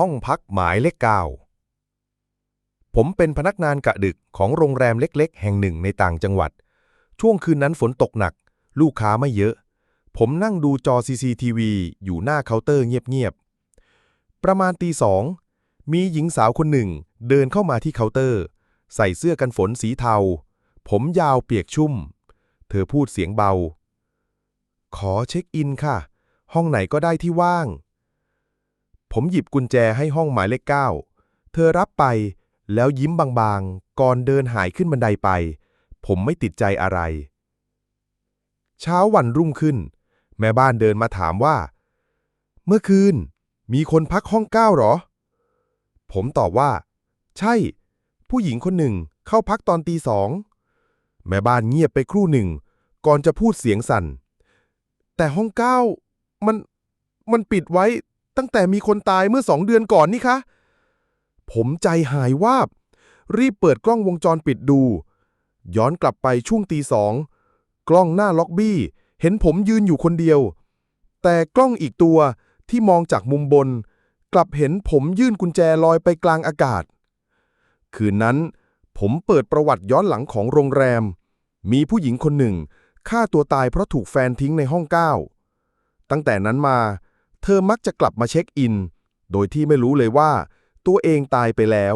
ห้องพักหมายเลขเก้าผมเป็นพนักงานกะดึกของโรงแรมเล็กๆ แห่งหนึ่งในต่างจังหวัด ช่วงคืนนั้นฝนตกหนัก ลูกค้าไม่เยอะ ผมนั่งดูจอ CCTV อยู่หน้าเคาน์เตอร์เงียบๆ ประมาณตีสอง มีหญิงสาวคนหนึ่งเดินเข้ามาที่เคาน์เตอร์ ใส่เสื้อกันฝนสีเทา ผมยาวเปียกชุ่ม เธอพูดเสียงเบา ขอเช็คอินค่ะ ห้องไหนก็ได้ที่ว่าง ผมหยิบกุญแจให้ห้องหมายเลขเก้าเธอรับไป แล้วยิ้มบางๆ ก่อนเดินหายขึ้นบันไดไป ผมไม่ติดใจอะไร เช้าวันรุ่งขึ้น แม่บ้านเดินมาถามว่า เมื่อคืน มีคนพักห้องเก้าหรอ ผมตอบว่า ใช่ ผู้หญิงคนหนึ่งเข้าพักตอนตีสอง แม่บ้านเงียบไปครู่หนึ่ง ก่อนจะพูดเสียงสั่น แต่ห้องเก้ามันมันปิดไว้ ตั้งแต่มีคนตายเมื่อสองเดือนก่อนนี่คะ ผมใจหายวาบ รีบเปิดกล้องวงจรปิดดู ย้อนกลับไปช่วงตีสอง กล้องหน้าล็อบบี้ เห็นผมยืนอยู่คนเดียว แต่กล้องอีกตัวที่มองจากมุมบน กลับเห็นผมยื่นกุญแจลอยไปกลางอากาศ คืนนั้นผมเปิดประวัติย้อนหลังของโรงแรม มีผู้หญิงคนหนึ่งฆ่าตัวตายเพราะถูกแฟนทิ้งในห้องเก้า ตั้งแต่นั้นมา เธอมักจะกลับมาเช็คอิน โดยที่ไม่รู้เลยว่า ตัวเองตายไปแล้ว